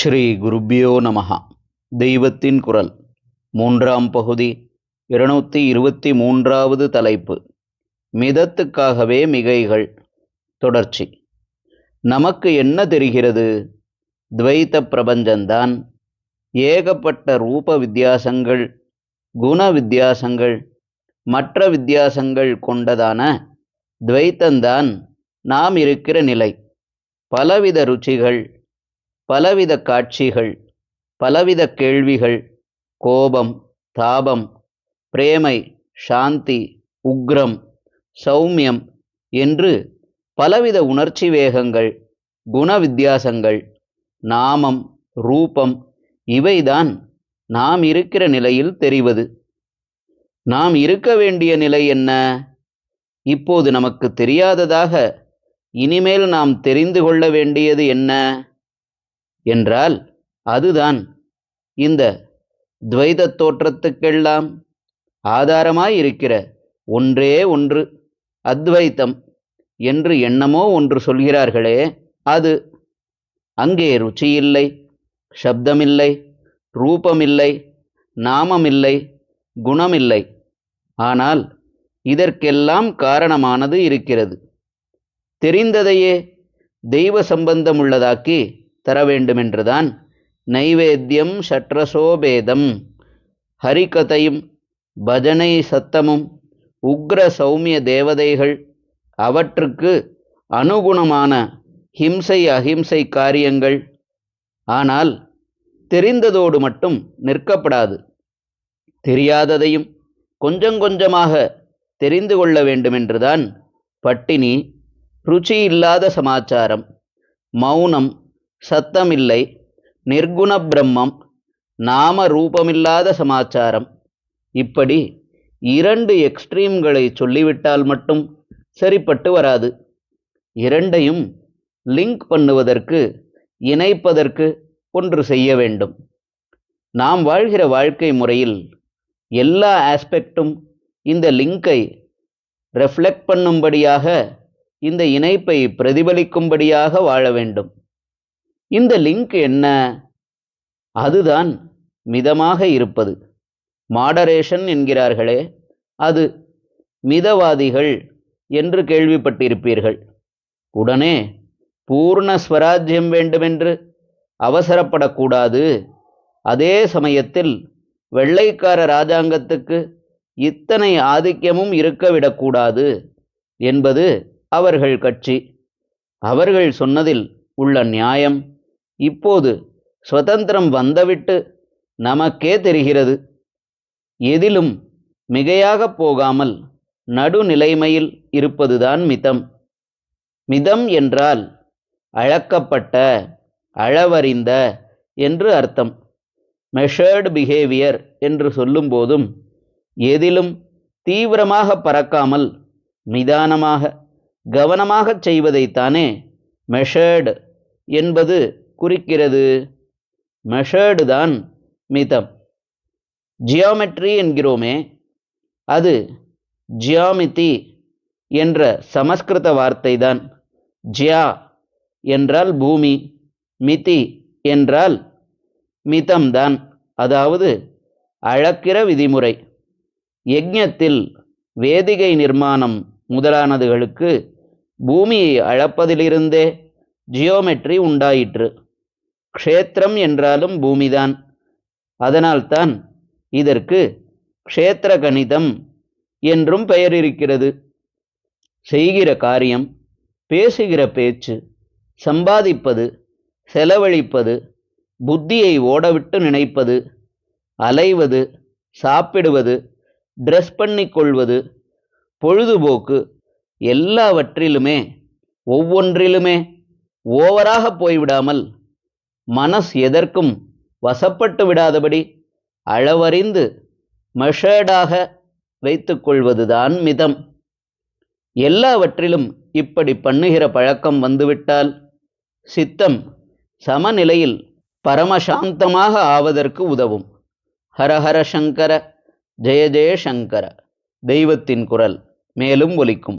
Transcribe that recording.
ஸ்ரீ குருபியோ நமகா தெய்வத்தின் குரல். மூன்றாம் பகுதி இருநூற்றி இருபத்தி மூன்றாவது தலைப்பு. மிதத்துக்காகவே மிகைகள். தொடர்ச்சி. நமக்கு என்ன தெரிகிறது? துவைத்த பிரபஞ்சந்தான். ஏகப்பட்ட ரூப வித்தியாசங்கள் குண வித்தியாசங்கள் மற்ற வித்தியாசங்கள் கொண்டதான துவைத்தந்தான் நாம் இருக்கிற நிலை. பலவித ருச்சிகள் பலவித காட்சிகள் பலவித கேள்விகள் கோபம் தாபம் பிரேமை சாந்தி உக்ரம் சௌமியம் என்று பலவித உணர்ச்சி வேகங்கள் குண வித்தியாசங்கள் நாமம் ரூபம் இவைதான் நாம் இருக்கிற நிலையில் தெரிவது. நாம் இருக்க வேண்டிய நிலை என்ன? இப்போது நமக்கு தெரியாததாக இனிமேல் நாம் தெரிந்து கொள்ள வேண்டியது என்ன? என்றால் அதுதான் இந்த துவைத தோற்றத்துக்கெல்லாம் ஆதாரமாய் இருக்கிற ஒன்றே ஒன்று அத்வைத்தம் என்று எண்ணமோ ஒன்று சொல்கிறார்களே அது அங்கே ருச்சியில்லை சப்தமில்லை ரூபமில்லை நாமமில்லை குணமில்லை. ஆனால் இதற்கெல்லாம் காரணமானது இருக்கிறது. தெரிந்ததையே தெய்வ சம்பந்தமுள்ளதாக்கி தர வேண்டுமென்றுதான் நைவேத்தியம் ஷட்ரசோபேதம் ஹரிகதையும் பஜனை சத்தமும் உக்ர சௌமிய தேவதைகள் அவற்றுக்கு அனுகுணமான ஹிம்சை அஹிம்சை காரியங்கள். ஆனால் தெரிந்ததோடு மட்டும் நிற்கப்படாது. தெரியாததையும் கொஞ்சம் கொஞ்சமாக தெரிந்து கொள்ள வேண்டுமென்றுதான் பட்டினி ருச்சி இல்லாத சமாச்சாரம் மௌனம் சத்தமில்லை. நிர்குண பிரம்மம் நாம ரூபமில்லாத சமாச்சாரம். இப்படி இரண்டு எக்ஸ்ட்ரீம்களை சொல்லிவிட்டால் மட்டும் சரிப்பட்டு வராது. இரண்டையும் லிங்க் பண்ணுவதற்கு இணைப்பதற்கு ஒன்று செய்ய வேண்டும். நாம் வாழ்கிற வாழ்க்கை முறையில் எல்லா ஆஸ்பெக்டும் இந்த லிங்கை ரெஃப்ளெக்ட் பண்ணும்படியாக இந்த இணைப்பை பிரதிபலிக்கும்படியாக வாழ வேண்டும். இந்த லிங்க் என்ன? அதுதான் மிதமாக இருப்பது. மாடரேஷன் என்கிறார்களே அது மிதவாதிகள் என்று கேள்விப்பட்டிருப்பீர்கள். உடனே பூர்ண ஸ்வராஜ்யம் வேண்டுமென்று அவசரப்படக்கூடாது. அதே சமயத்தில் வெள்ளைக்கார ராஜாங்கத்துக்கு இத்தனை ஆதிக்கமும் இருக்க விடக்கூடாது என்பது அவர்கள் கட்சி. அவர்கள் சொன்னதில் உள்ள நியாயம். இப்போது சுதந்திரம் வந்தவிட்டு நமக்கே தெரிகிறது. எதிலும் மிகையாகப் போகாமல் நடுநிலைமையில் இருப்பதுதான் மிதம். மிதம் என்றால் அழக்கப்பட்ட அளவறிந்த என்று அர்த்தம். மெஷர்டு பிஹேவியர் என்று சொல்லும்போதும் எதிலும் தீவிரமாக பறக்காமல் நிதானமாக கவனமாகச் செய்வதைத்தானே மெஷர்டு என்பது குறிக்கிறது. மெஷர்டு தான் மிதம். ஜியாமெட்ரி என்கிறோமே அது ஜியாமிதி என்ற சமஸ்கிருத வார்த்தை தான். ஜியா என்றால் பூமி மிதி என்றால் மிதம்தான் அதாவது அழக்கிற விதிமுறை. யஜ்ஞத்தில் வேதிகை நிர்மாணம் முதலானதுகளுக்கு பூமியை அளப்பதிலிருந்தே ஜியோமெட்ரி உண்டாயிற்று. க்ஷேத்திரம் என்றாலும் பூமிதான். அதனால்தான் இதற்கு க்ஷேத்திர கணிதம் என்றும் பெயர் இருக்கிறது செய்கிற காரியம் பேசுகிற பேச்சு சம்பாதிப்பது செலவழிப்பது புத்தியை ஓடவிட்டு நினைப்பது அலைவது சாப்பிடுவது ட்ரெஸ் பண்ணிக்கொள்வது பொழுதுபோக்கு எல்லாவற்றிலுமே ஒவ்வொன்றிலுமே ஓவராக போய்விடாமல் மனஸ் எதற்கும் வசப்பட்டு விடாதபடி அளவறிந்து மெஷர்டாக வைத்துக்கொள்வதுதான் மிதம். எல்லாவற்றிலும் இப்படி பண்ணுகிற பழக்கம் வந்துவிட்டால் சித்தம் சமநிலையில் பரமசாந்தமாக ஆவதற்கு உதவும். ஹரஹர சங்கர ஜெய ஜெய சங்கர தெய்வத்தின் குரல் மேலும் ஒலிக்கும்.